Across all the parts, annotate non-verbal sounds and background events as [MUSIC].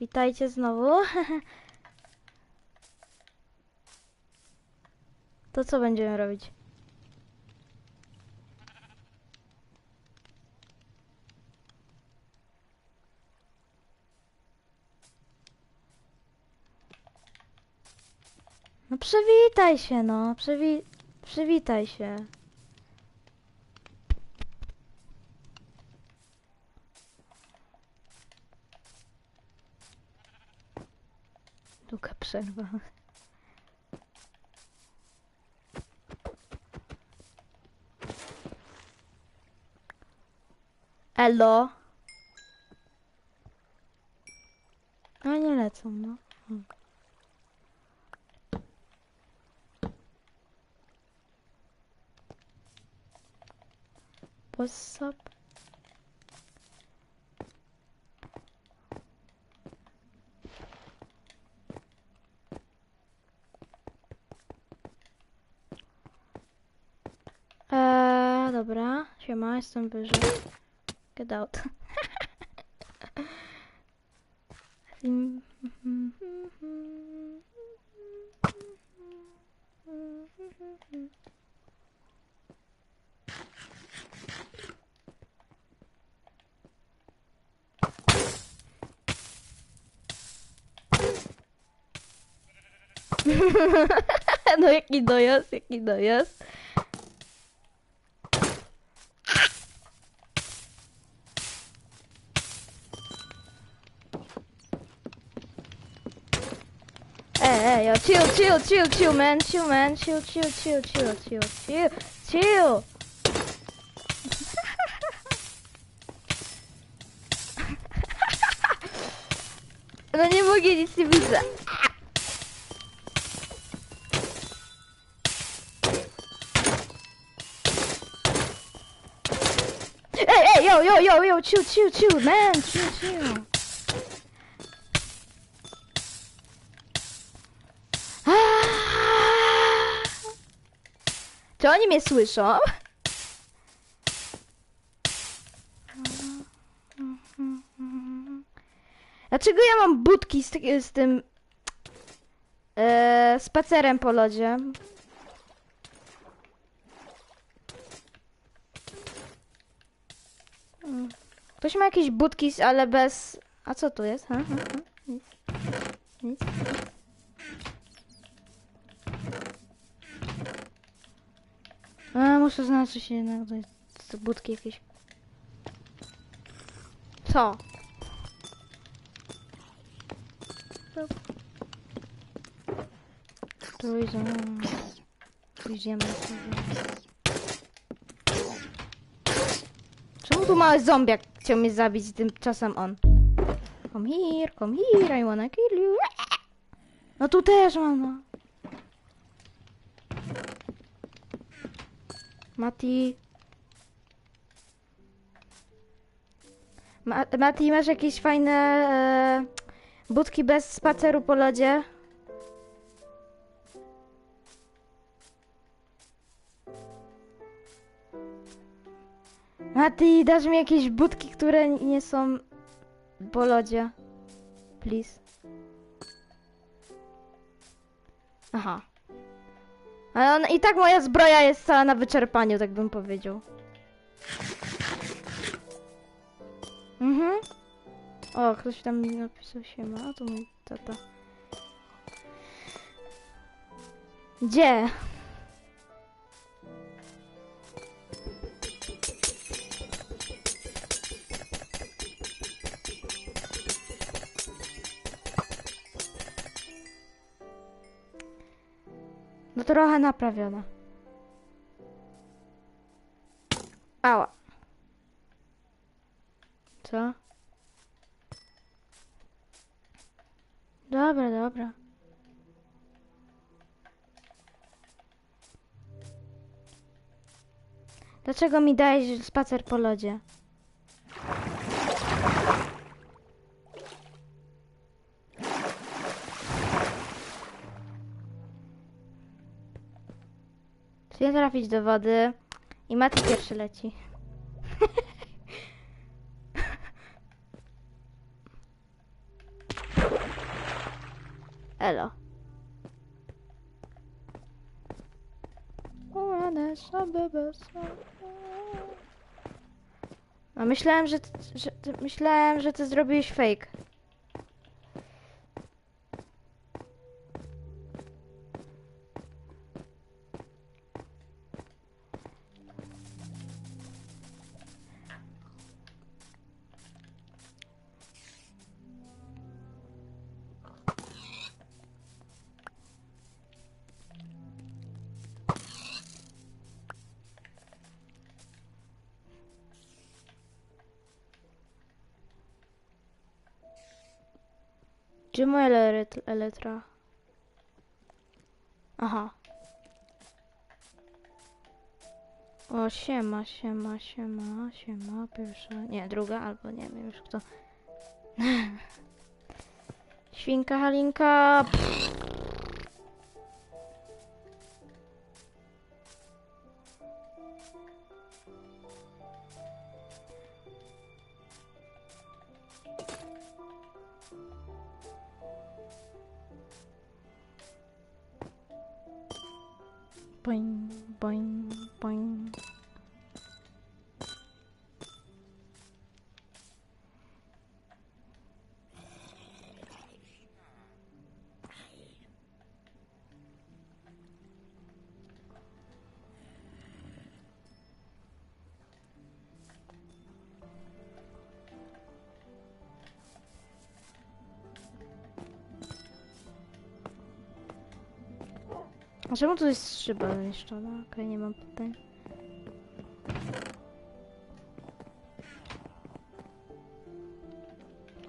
Witajcie znowu. [LAUGHS] To co będziemy robić? No przywitaj się, no. Przywi przywitaj się. Długa przerwa. Elo. A nie lecą, no. Hmm. What's up? Eee, dobra, siema, jestem wyżej. Get out. [LAUGHS] No jaki dojazd, jaki dojazd. Chill, chill, chill, chill, man, chill, man, chill, chill, chill, chill, chill, chill, chill. [LAUGHS] Nie mogę, nic nie widzę. Hey, hey, yo, yo, yo, yo, chill, chill, chill, man, chill, chill. Oni mnie słyszą? Dlaczego ja mam budki z, z tym e, spacerem po lodzie? Ktoś ma jakieś budki, ale bez... A co tu jest? Ha? Ha? Ha? Nic. Nic. A, muszę znaleźć się jednak z budki jakieś. Co? Trójzą. Pójdziemy sobie. Czemu tu mały zombiak chciał mnie zabić, tymczasem on? Come here, come here, I wanna kill you. No tu też mam, no. Mati. Ma Mati, masz jakieś fajne e, budki bez spaceru po lodzie? Mati, dasz mi jakieś budki, które nie są po lodzie? Please. Aha. Ale on, i tak moja zbroja jest cała na wyczerpaniu, tak bym powiedział. Mhm. O, ktoś tam mi napisał się ma, to mój tata. Gdzie? No trochę naprawiona. Ała. Co? Dobra, dobra. Dlaczego mi dajesz spacer po lodzie? Chcę trafić do wody i Mati pierwszy leci. Elo. A myślałem, że, ty- że ty, myślałem, że ty zrobiłeś fake. Gdzie moja elektr- elektra? Aha. O, siema, siema, siema, siema, pierwsza, nie, druga, albo nie wiem już kto. [LAUGHS] Świnka Halinka. Boing, A czemu tu jest szyba zniszczona? Okej, nie mam pytań.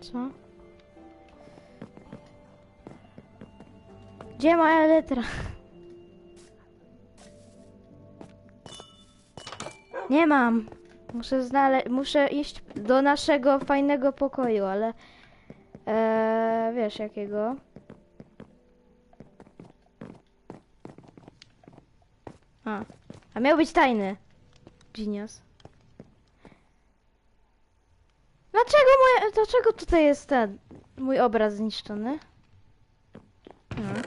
Co? Gdzie moja letra? Nie mam. Muszę znaleźć, muszę iść do naszego fajnego pokoju, ale eee, wiesz jakiego? A, a miał być tajny. Genius. Dlaczego moje, dlaczego tutaj jest ten, mój obraz zniszczony? No.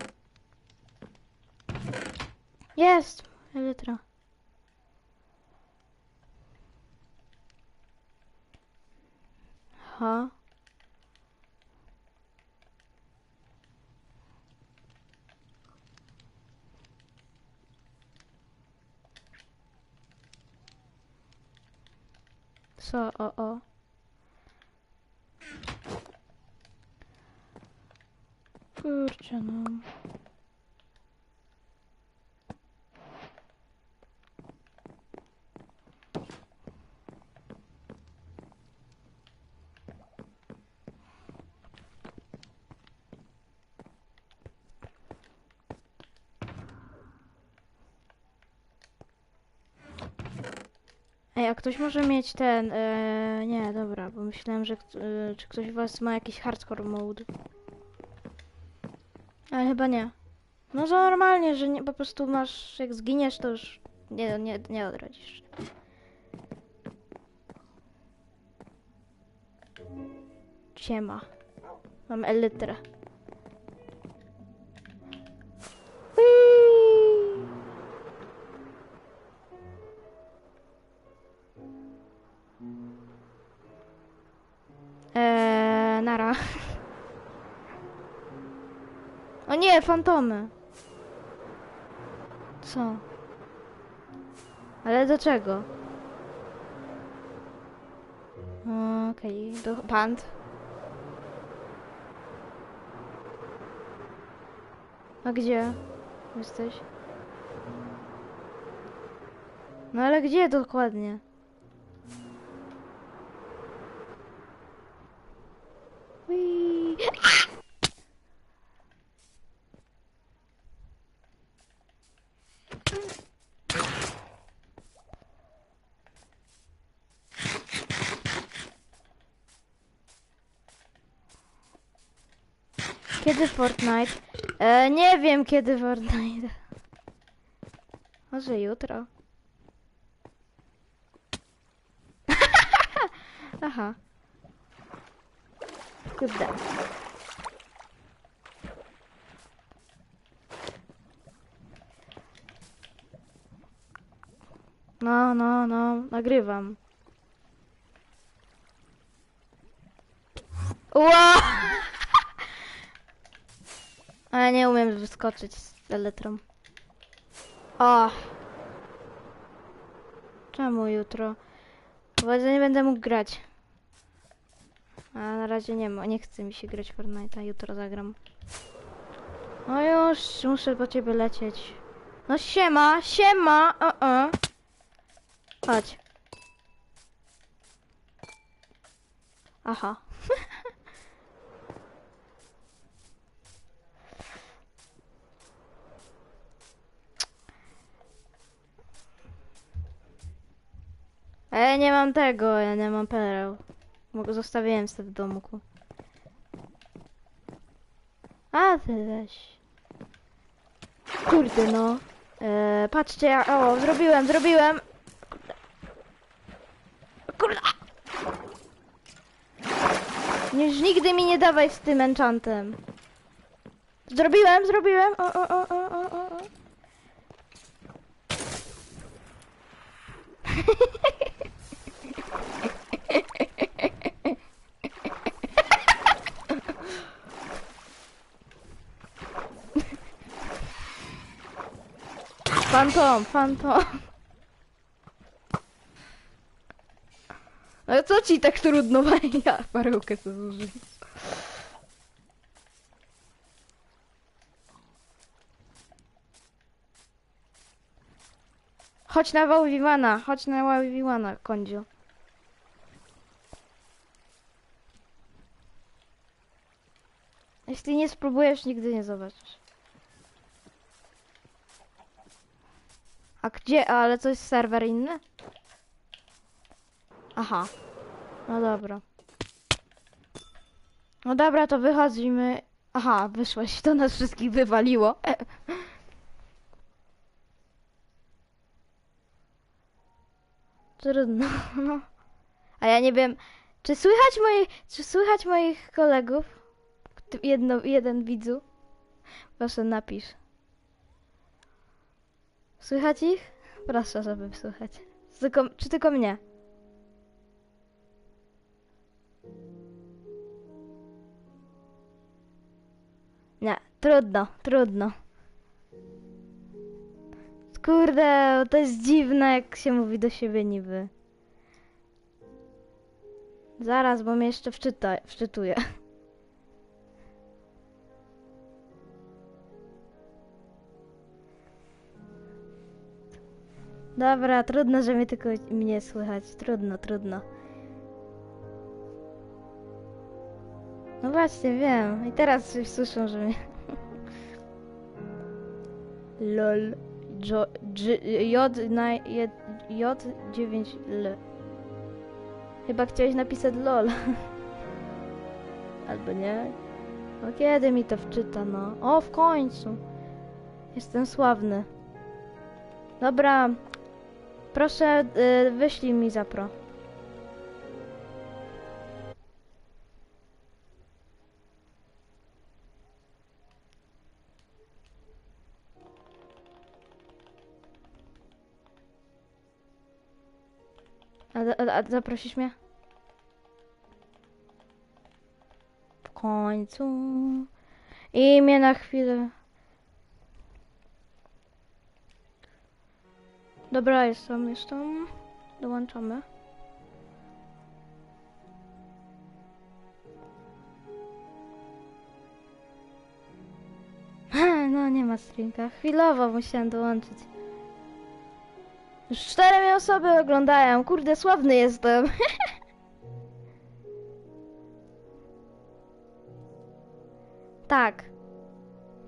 Jest, litra. Ha. Co, o, o. Kurczę, no. Ej, a ktoś może mieć ten. E, nie, dobra, bo myślałem, że e, czy ktoś z was ma jakiś hardcore mode. Ale chyba nie. No to normalnie, że nie, po prostu masz. Jak zginiesz, to już nie, nie, nie odrodzisz. Siema. Mam elytrę. Nie, fantomy. Co? Ale do czego? Okej, do pand. A gdzie jesteś? No ale gdzie dokładnie? Kiedy Fortnite? E, nie wiem kiedy Fortnite. Może jutro. [LAUGHS] Aha. Kurde. No, no, no, nagrywam. Wow! A ja nie umiem wyskoczyć z elytrą. O! Czemu jutro? Bo nie będę mógł grać. A na razie nie ma, nie chce mi się grać Fortnite'a, jutro zagram. No już, muszę po ciebie lecieć. No siema, siema, o, o. Chodź. Aha. A ja nie mam tego, ja nie mam pereł. Mogę zostawiłem sobie w domku. A ty weź. Kurde no. E, patrzcie, ja, o, zrobiłem, zrobiłem. Kurde. Kurde. Już nigdy mi nie dawaj z tym enchantem. Zrobiłem, zrobiłem. O, o, o, o, o, o. [LAUGHS] Fantom, fantom. Ale co ci tak trudno? Ja perełkę sobie zużyję. Chodź na Wołwiwana, chodź na Wołwiwana, kądziu. Jeśli nie spróbujesz, nigdy nie zobaczysz. A gdzie? Ale to jest serwer inny? Aha. No dobra. No dobra, to wychodzimy. Aha, wyszłeś, to nas wszystkich wywaliło. [LAUGHS] Trudno, no. A ja nie wiem, czy słychać moich, czy słychać moich kolegów? Jedno, jeden widzu? Proszę napisz. Słychać ich? Proszę, żeby słychać. Tylko, czy tylko mnie? Nie, trudno, trudno. Kurde, to jest dziwne, jak się mówi do siebie niby. Zaraz, bo mnie jeszcze wczyta, wczytuje. Dobra, trudno, że mnie tylko mnie słychać. Trudno, trudno. No właśnie, wiem. I teraz słyszą, że mnie... [LAUGHS] LOL. Jo, J, J, na, J, J 9 L. Chyba chciałeś napisać LOL. [LAUGHS] Albo nie. No kiedy mi to wczyta, no? O, w końcu. Jestem sławny. Dobra. Proszę, y, wyślij mi zapro. A, a, a zaprosisz mnie? W końcu. Imię na chwilę. Dobra, jestem, jestem. Dołączamy. [LAUGHS] No, nie ma streamka. Chwilowo musiałem dołączyć. Już cztery mnie osoby oglądają. Kurde, sławny jestem. [LAUGHS] tak.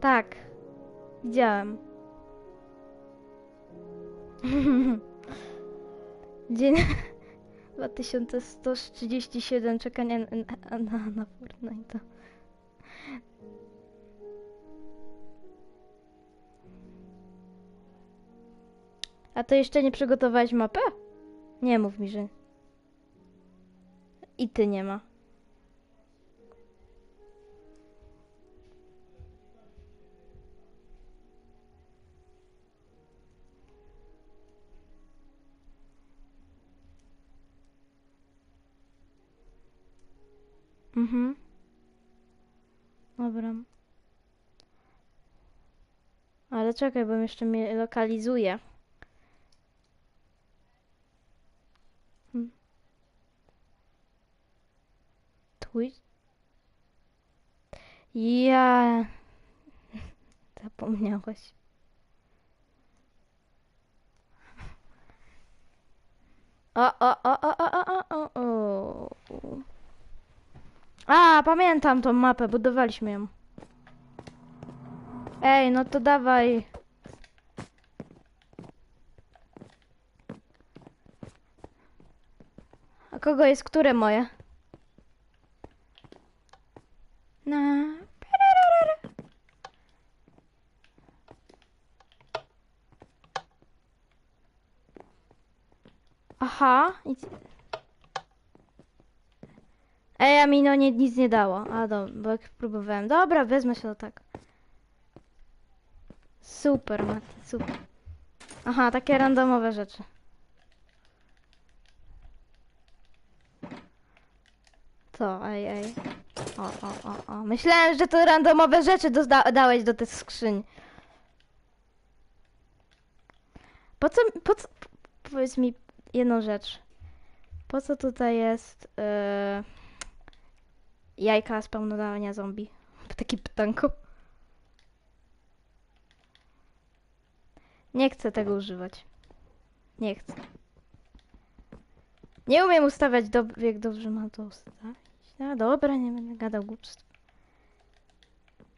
Tak. Widziałem. [LAUGHS] Dzień [LAUGHS] 2137 czekania na, na, na, na Fortnite. A to jeszcze nie przygotowałeś mapę? Nie mów mi, że. I ty nie ma. Ale czekaj, bo jeszcze mnie lokalizuje. Hmm. Ja... [LAUGHS] Zapomniałeś. O, o, o, o, o, o, o, o, o. A, pamiętam tą mapę, budowaliśmy ją. Ej, no to dawaj. A kogo jest które moje? Na. Aha. Ej, a mi no nie, nic nie dało. A do, bo jak próbowałem. Dobra, wezmę się do tak. Super, Mati, super. Aha, takie randomowe rzeczy. Co? Ej, ej. O, o, o, o. Myślałem, że to randomowe rzeczy doda- dałeś do tych skrzyń. Po co, po co, powiedz mi jedną rzecz. Po co tutaj jest yy, jajka z pełnodawania zombie? Takie pytanko. Nie chcę tego używać. Nie chcę. Nie umiem ustawiać, do, jak dobrze mam to ustawić. A dobra, nie będę gadał głupstw.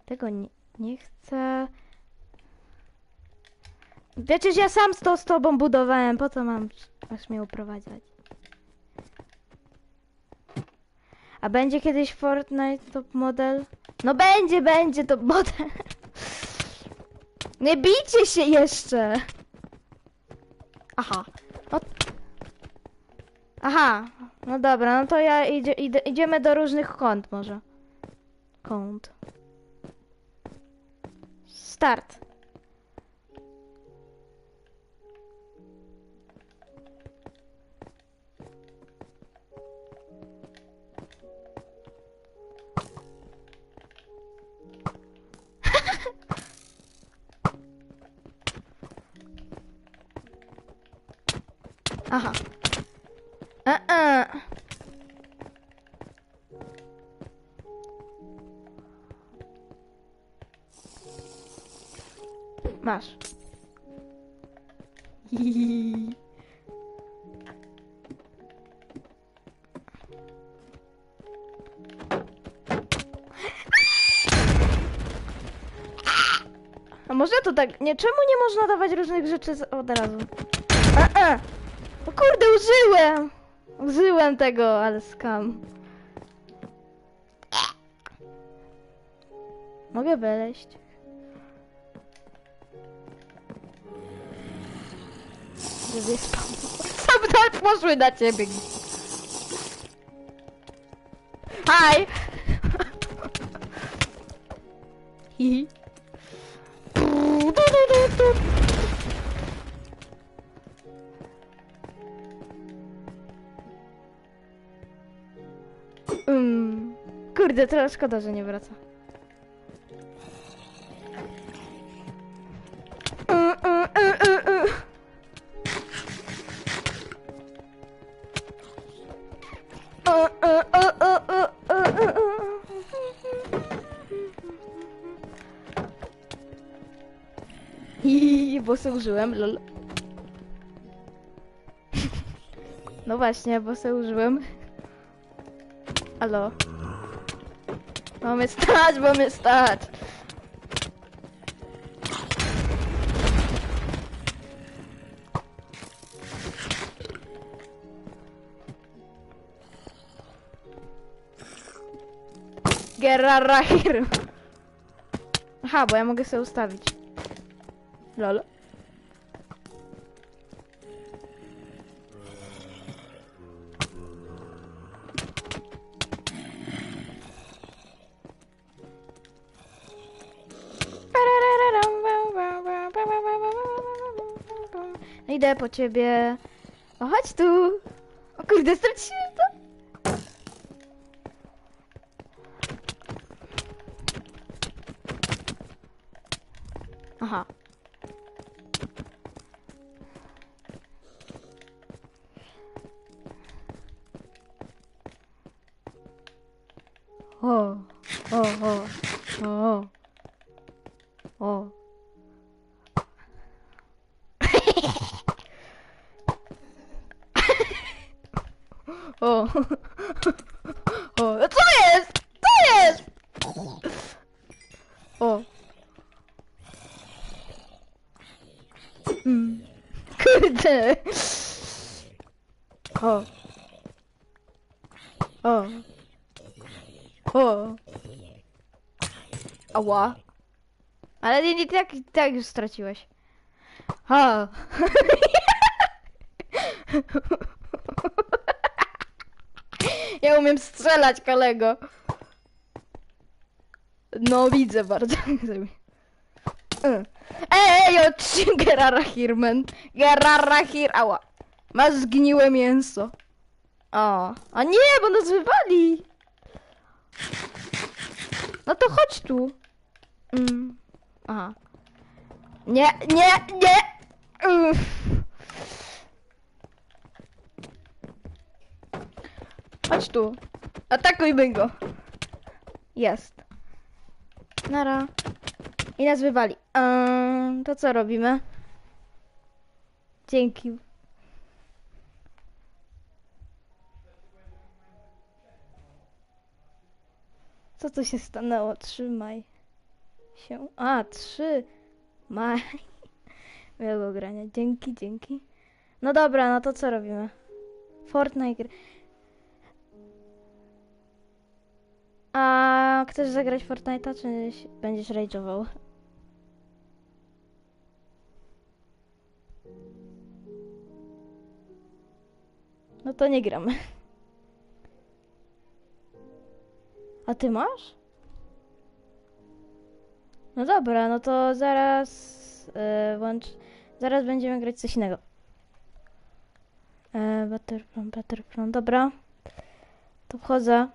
Tego nie, nie chcę. Przecież ja sam to z tobą budowałem, po co mam aż mnie uprowadzać? A będzie kiedyś Fortnite top model? No będzie, będzie top model. [LAUGHS] Nie bijcie się jeszcze! Aha. Aha. No dobra, no to ja idzie, idziemy do różnych kąt może. Kąt. Start. Aha. Uh-uh. Masz. A można to tak... Nie, czemu nie można dawać różnych rzeczy od razu? A, a. Kurde, użyłem! Użyłem tego, ale skam. Mogę. Żeby spał. Sam nawet poszły na ciebie. Hi! [LAUGHS] Hi. Kurde, teraz szkoda, że nie wraca. I bosa użyłem, lol. No właśnie, bosa użyłem. Alo. Boa amistade, boa amistade. Guerra raíra Ah, podemos que mogę sobie ustawić. Lolo. Idę po ciebie. O, chodź tu. O kurde, straciłem O. O. Co jest? Co jest? O. Mm. Kurde. O. O. O. Ała. Ale nie, nie, tak, tak już straciłeś. Ha. [LAUGHS] Ja umiem strzelać, kolego. No, widzę bardzo. Ej, od Gerara Hirman. Gerara Hir... Ała. Masz zgniłe mięso. O. A nie, bo nas wywali. No to chodź tu. Mm. Aha. Nie, nie, nie. Uff. Chodź tu. Atakujmy go. Jest. Nara. I nas wywali. Eee, to co robimy? Dzięki. Co tu się stanęło? Trzymaj się. A, trzy. Maj. [LAUGHS] Miłego grania. Dzięki, dzięki. No dobra, no to co robimy? Fortnite. A chcesz zagrać Fortnite'a, czy będziesz rage'ował? No to nie gramy. A ty masz? No dobra, no to zaraz e, włącz. Zaraz będziemy grać coś innego. E, Battlefront, Battlefront, dobra. To wchodzę.